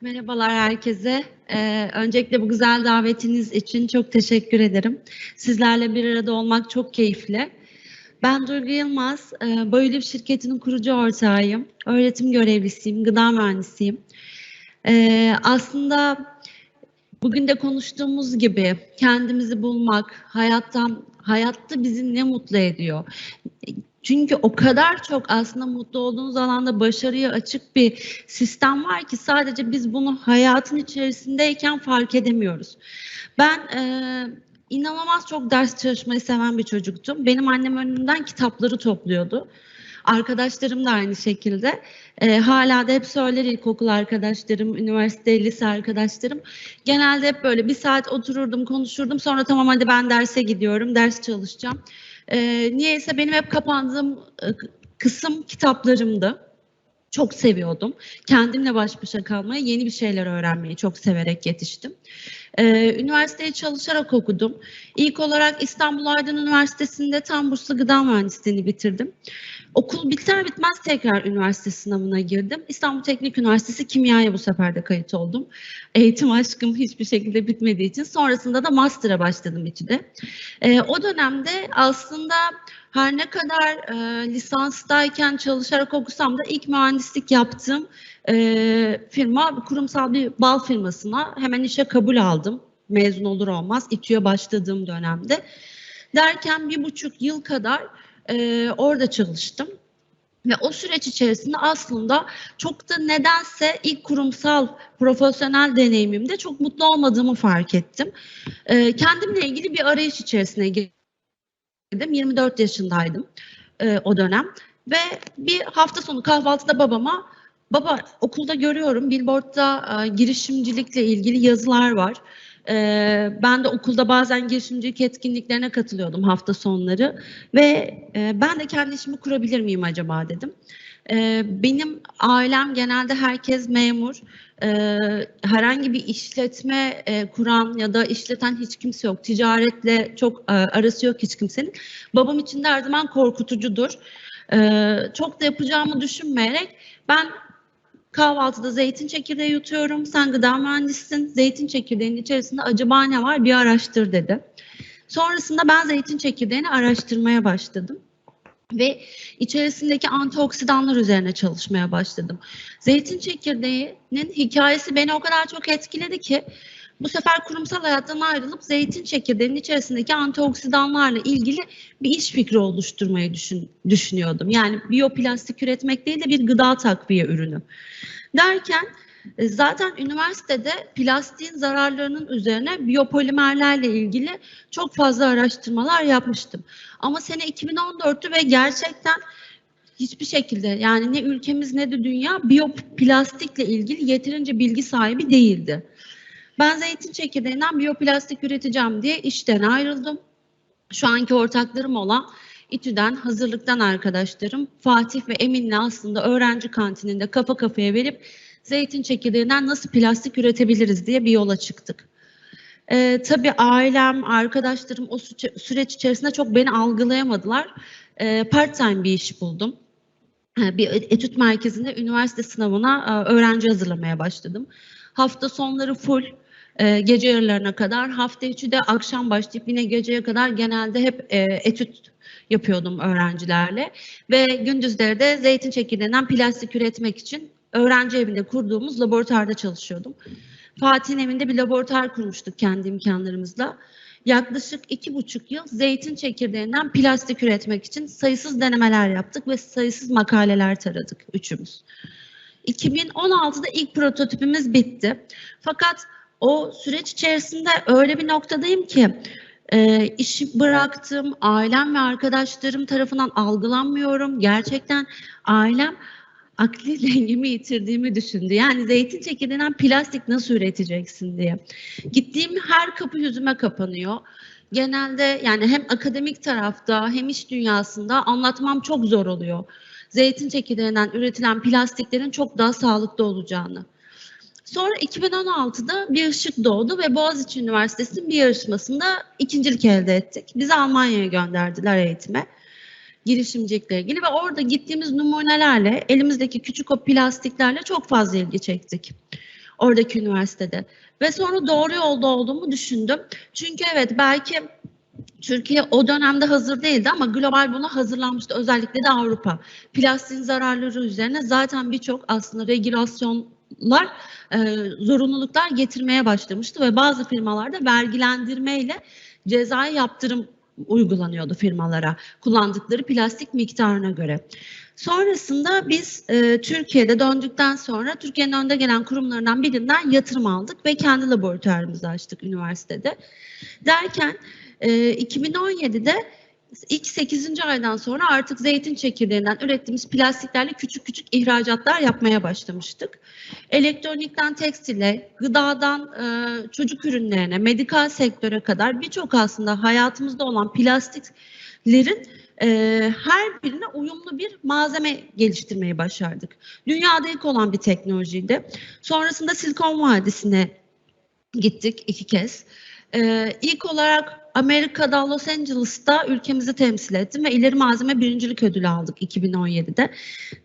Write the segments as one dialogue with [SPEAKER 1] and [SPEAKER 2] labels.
[SPEAKER 1] Merhabalar herkese. Ee, öncelikle bu güzel davetiniz için çok teşekkür ederim. Sizlerle bir arada olmak çok keyifli. Ben Duygu Yılmaz, e, Bayülüp şirketinin kurucu ortağıyım. Öğretim görevlisiyim, gıda mühendisiyim. Ee, aslında bugün de konuştuğumuz gibi kendimizi bulmak, hayattan, hayatta bizi ne mutlu ediyor? Çünkü o kadar çok aslında mutlu olduğunuz alanda başarıya açık bir sistem var ki sadece biz bunu hayatın içerisindeyken fark edemiyoruz. Ben e, inanılmaz çok ders çalışmayı seven bir çocuktum. Benim annem önümden kitapları topluyordu. Arkadaşlarım da aynı şekilde. E, hala da hep söyler ilkokul arkadaşlarım, üniversite, lise arkadaşlarım. Genelde hep böyle bir saat otururdum, konuşurdum. Sonra tamam hadi ben derse gidiyorum, ders çalışacağım. E, niyeyse benim hep kapandığım e, kısım kitaplarımdı. Çok seviyordum. Kendimle baş başa kalmayı, yeni bir şeyler öğrenmeyi çok severek yetiştim. Ee, üniversiteyi çalışarak okudum. İlk olarak İstanbul Aydın Üniversitesi'nde tam burslu gıda mühendisliğini bitirdim. Okul biter bitmez tekrar üniversite sınavına girdim. İstanbul Teknik Üniversitesi kimyaya bu sefer de kayıt oldum. Eğitim aşkım hiçbir şekilde bitmediği için sonrasında da master'a başladım içinde. Ee, o dönemde aslında her ne kadar e, lisanstayken çalışarak okusam da ilk mühendislik yaptığım e, firma kurumsal bir bal firmasına hemen işe kabul aldım. Mezun olur olmaz İTÜ'ye başladığım dönemde. Derken bir buçuk yıl kadar e, orada çalıştım. Ve o süreç içerisinde aslında çok da nedense ilk kurumsal profesyonel deneyimimde çok mutlu olmadığımı fark ettim. E, kendimle ilgili bir arayış içerisine girdim. 24 yaşındaydım e, o dönem. Ve bir hafta sonu kahvaltıda babama baba okulda görüyorum billboardda e, girişimcilikle ilgili yazılar var. E, ben de okulda bazen girişimcilik etkinliklerine katılıyordum hafta sonları ve e, ben de kendi işimi kurabilir miyim acaba dedim. E, benim ailem genelde herkes memur. E, herhangi bir işletme e, kuran ya da işleten hiç kimse yok. Ticaretle çok e, arası yok hiç kimsenin. Babam için de her zaman korkutucudur. E, çok da yapacağımı düşünmeyerek ben kahvaltıda zeytin çekirdeği yutuyorum. Sen gıda mühendisisin. Zeytin çekirdeğinin içerisinde acaba ne var bir araştır dedi. Sonrasında ben zeytin çekirdeğini araştırmaya başladım ve içerisindeki antioksidanlar üzerine çalışmaya başladım. Zeytin çekirdeğinin hikayesi beni o kadar çok etkiledi ki bu sefer kurumsal hayattan ayrılıp zeytin çekirdeğinin içerisindeki antioksidanlarla ilgili bir iş fikri oluşturmayı düşün, düşünüyordum. Yani biyoplastik üretmek değil de bir gıda takviye ürünü. Derken e, zaten üniversitede plastiğin zararlarının üzerine biyopolimerlerle ilgili çok fazla araştırmalar yapmıştım. Ama sene 2014'tü ve gerçekten hiçbir şekilde yani ne ülkemiz ne de dünya biyoplastikle ilgili yeterince bilgi sahibi değildi. Ben zeytin çekirdeğinden biyoplastik üreteceğim diye işten ayrıldım. Şu anki ortaklarım olan İTÜ'den, hazırlıktan arkadaşlarım Fatih ve Emin'le aslında öğrenci kantininde kafa kafaya verip zeytin çekirdeğinden nasıl plastik üretebiliriz diye bir yola çıktık. Ee, tabii ailem, arkadaşlarım o süreç içerisinde çok beni algılayamadılar. Ee, part-time bir iş buldum. Ee, bir etüt merkezinde üniversite sınavına e, öğrenci hazırlamaya başladım. Hafta sonları full, e, gece yarılarına kadar, hafta içi de akşam başlayıp yine geceye kadar genelde hep e, etüt yapıyordum öğrencilerle. Ve gündüzleri de zeytin çekirdeğinden plastik üretmek için öğrenci evinde kurduğumuz laboratuvarda çalışıyordum. Fatih'in evinde bir laboratuvar kurmuştuk kendi imkanlarımızla. Yaklaşık iki buçuk yıl zeytin çekirdeğinden plastik üretmek için sayısız denemeler yaptık ve sayısız makaleler taradık üçümüz. 2016'da ilk prototipimiz bitti. Fakat o süreç içerisinde öyle bir noktadayım ki e, işi bıraktım, ailem ve arkadaşlarım tarafından algılanmıyorum. Gerçekten ailem akli dengemi yitirdiğimi düşündü. Yani zeytin çekirdeğinden plastik nasıl üreteceksin diye. Gittiğim her kapı yüzüme kapanıyor. Genelde yani hem akademik tarafta hem iş dünyasında anlatmam çok zor oluyor. Zeytin çekirdeğinden üretilen plastiklerin çok daha sağlıklı olacağını. Sonra 2016'da bir ışık doğdu ve Boğaziçi Üniversitesi'nin bir yarışmasında ikincilik elde ettik. Bizi Almanya'ya gönderdiler eğitime girişimcilikle ilgili ve orada gittiğimiz numunelerle elimizdeki küçük o plastiklerle çok fazla ilgi çektik. oradaki üniversitede. Ve sonra doğru yolda olduğumu düşündüm. Çünkü evet belki Türkiye o dönemde hazır değildi ama global buna hazırlanmıştı. Özellikle de Avrupa. Plastiğin zararları üzerine zaten birçok aslında regülasyonlar, e, zorunluluklar getirmeye başlamıştı ve bazı firmalarda vergilendirmeyle cezai yaptırım uygulanıyordu firmalara kullandıkları plastik miktarına göre. Sonrasında biz e, Türkiye'de döndükten sonra Türkiye'nin önde gelen kurumlarından birinden yatırım aldık ve kendi laboratuvarımızı açtık üniversitede. Derken e, 2017'de ilk 8. aydan sonra artık zeytin çekirdeğinden ürettiğimiz plastiklerle küçük küçük ihracatlar yapmaya başlamıştık. Elektronikten tekstile, gıdadan e, çocuk ürünlerine, medikal sektöre kadar birçok aslında hayatımızda olan plastiklerin e, her birine uyumlu bir malzeme geliştirmeyi başardık. Dünyada ilk olan bir teknolojiydi. Sonrasında Silikon Vadisi'ne gittik iki kez. E, ilk olarak Amerika'da Los Angeles'ta ülkemizi temsil ettim ve ileri malzeme birincilik ödülü aldık 2017'de.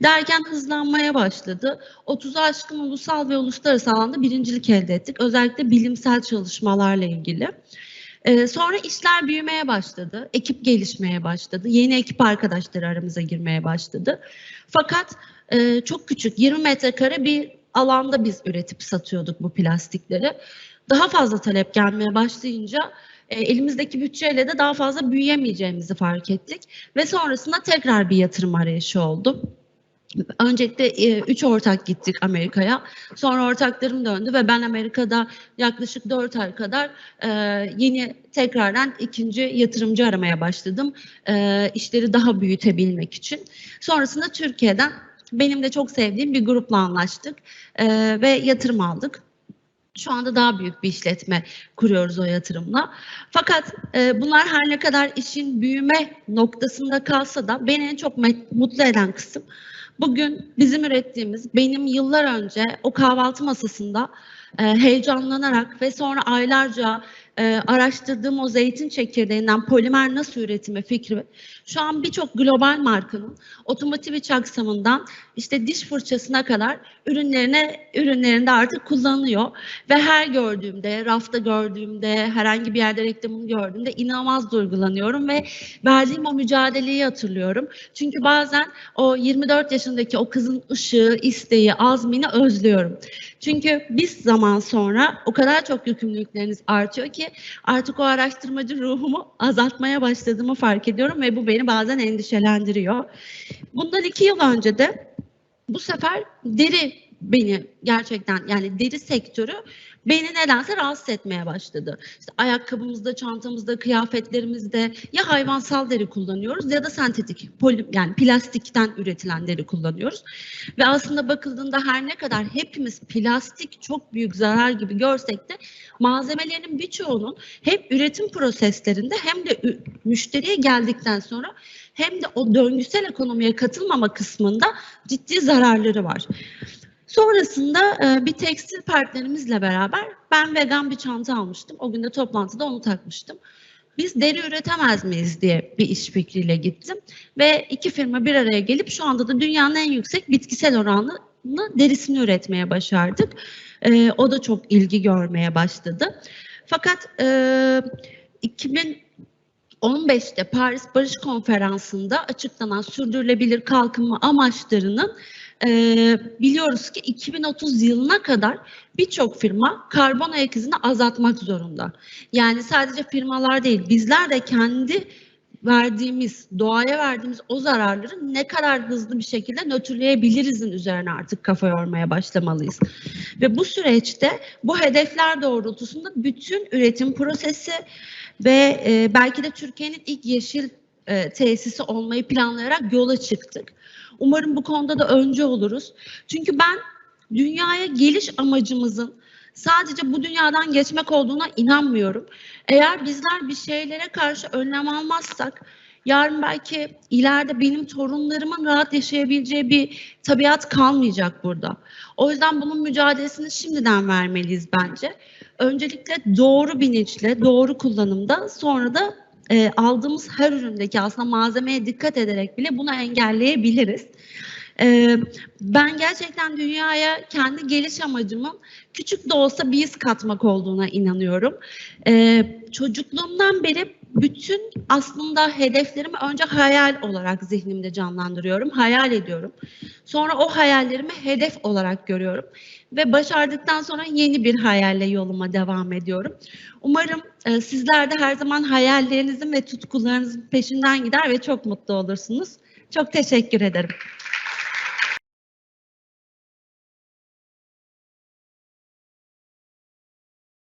[SPEAKER 1] Derken hızlanmaya başladı. 30'u aşkın ulusal ve uluslararası alanda birincilik elde ettik. Özellikle bilimsel çalışmalarla ilgili. Ee, sonra işler büyümeye başladı. Ekip gelişmeye başladı. Yeni ekip arkadaşları aramıza girmeye başladı. Fakat e, çok küçük 20 metrekare bir alanda biz üretip satıyorduk bu plastikleri. Daha fazla talep gelmeye başlayınca e, elimizdeki bütçeyle de daha fazla büyüyemeyeceğimizi fark ettik. Ve sonrasında tekrar bir yatırım arayışı oldu. Öncelikle e, üç ortak gittik Amerika'ya. Sonra ortaklarım döndü ve ben Amerika'da yaklaşık dört ay kadar e, yeni tekrardan ikinci yatırımcı aramaya başladım. E, işleri daha büyütebilmek için. Sonrasında Türkiye'den benim de çok sevdiğim bir grupla anlaştık ve yatırım aldık. Şu anda daha büyük bir işletme kuruyoruz o yatırımla. Fakat e, bunlar her ne kadar işin büyüme noktasında kalsa da beni en çok mutlu eden kısım bugün bizim ürettiğimiz benim yıllar önce o kahvaltı masasında e, heyecanlanarak ve sonra aylarca e, araştırdığım o zeytin çekirdeğinden polimer nasıl üretimi fikri şu an birçok global markanın otomotiv iç aksamından işte diş fırçasına kadar ürünlerine ürünlerinde artık kullanılıyor ve her gördüğümde rafta gördüğümde herhangi bir yerde reklamını gördüğümde inanılmaz duygulanıyorum ve verdiğim o mücadeleyi hatırlıyorum. Çünkü bazen o 24 yaşındaki o kızın ışığı, isteği, azmini özlüyorum. Çünkü biz zaman sonra o kadar çok yükümlülükleriniz artıyor ki artık o araştırmacı ruhumu azaltmaya başladığımı fark ediyorum ve bu beni bazen endişelendiriyor. Bundan iki yıl önce de bu sefer deri beni gerçekten yani deri sektörü beni nedense rahatsız etmeye başladı. İşte ayakkabımızda, çantamızda, kıyafetlerimizde ya hayvansal deri kullanıyoruz ya da sentetik, poli, yani plastikten üretilen deri kullanıyoruz. Ve aslında bakıldığında her ne kadar hepimiz plastik çok büyük zarar gibi görsek de malzemelerin birçoğunun hem üretim proseslerinde hem de müşteriye geldikten sonra hem de o döngüsel ekonomiye katılmama kısmında ciddi zararları var. Sonrasında e, bir tekstil partnerimizle beraber ben vegan bir çanta almıştım. O gün de toplantıda onu takmıştım. Biz deri üretemez miyiz diye bir iş fikriyle gittim. Ve iki firma bir araya gelip şu anda da dünyanın en yüksek bitkisel oranlı derisini üretmeye başardık. E, o da çok ilgi görmeye başladı. Fakat e, 2015'te Paris Barış Konferansı'nda açıklanan sürdürülebilir kalkınma amaçlarının e, biliyoruz ki 2030 yılına kadar birçok firma karbon ayak izini azaltmak zorunda. Yani sadece firmalar değil, bizler de kendi verdiğimiz, doğaya verdiğimiz o zararları ne kadar hızlı bir şekilde nötrleyebilirizin üzerine artık kafa yormaya başlamalıyız. Ve bu süreçte bu hedefler doğrultusunda bütün üretim prosesi ve e, belki de Türkiye'nin ilk yeşil e, tesisi olmayı planlayarak yola çıktık. Umarım bu konuda da önce oluruz. Çünkü ben dünyaya geliş amacımızın sadece bu dünyadan geçmek olduğuna inanmıyorum. Eğer bizler bir şeylere karşı önlem almazsak yarın belki ileride benim torunlarımın rahat yaşayabileceği bir tabiat kalmayacak burada. O yüzden bunun mücadelesini şimdiden vermeliyiz bence. Öncelikle doğru bilinçle, doğru kullanımda sonra da e, aldığımız her üründeki aslında malzemeye dikkat ederek bile bunu engelleyebiliriz. Ee, ben gerçekten dünyaya kendi geliş amacımın küçük de olsa bir iz katmak olduğuna inanıyorum. Ee, çocukluğumdan beri bütün aslında hedeflerimi önce hayal olarak zihnimde canlandırıyorum, hayal ediyorum. Sonra o hayallerimi hedef olarak görüyorum ve başardıktan sonra yeni bir hayalle yoluma devam ediyorum. Umarım e, sizler de her zaman hayallerinizin ve tutkularınızın peşinden gider ve çok mutlu olursunuz. Çok teşekkür ederim.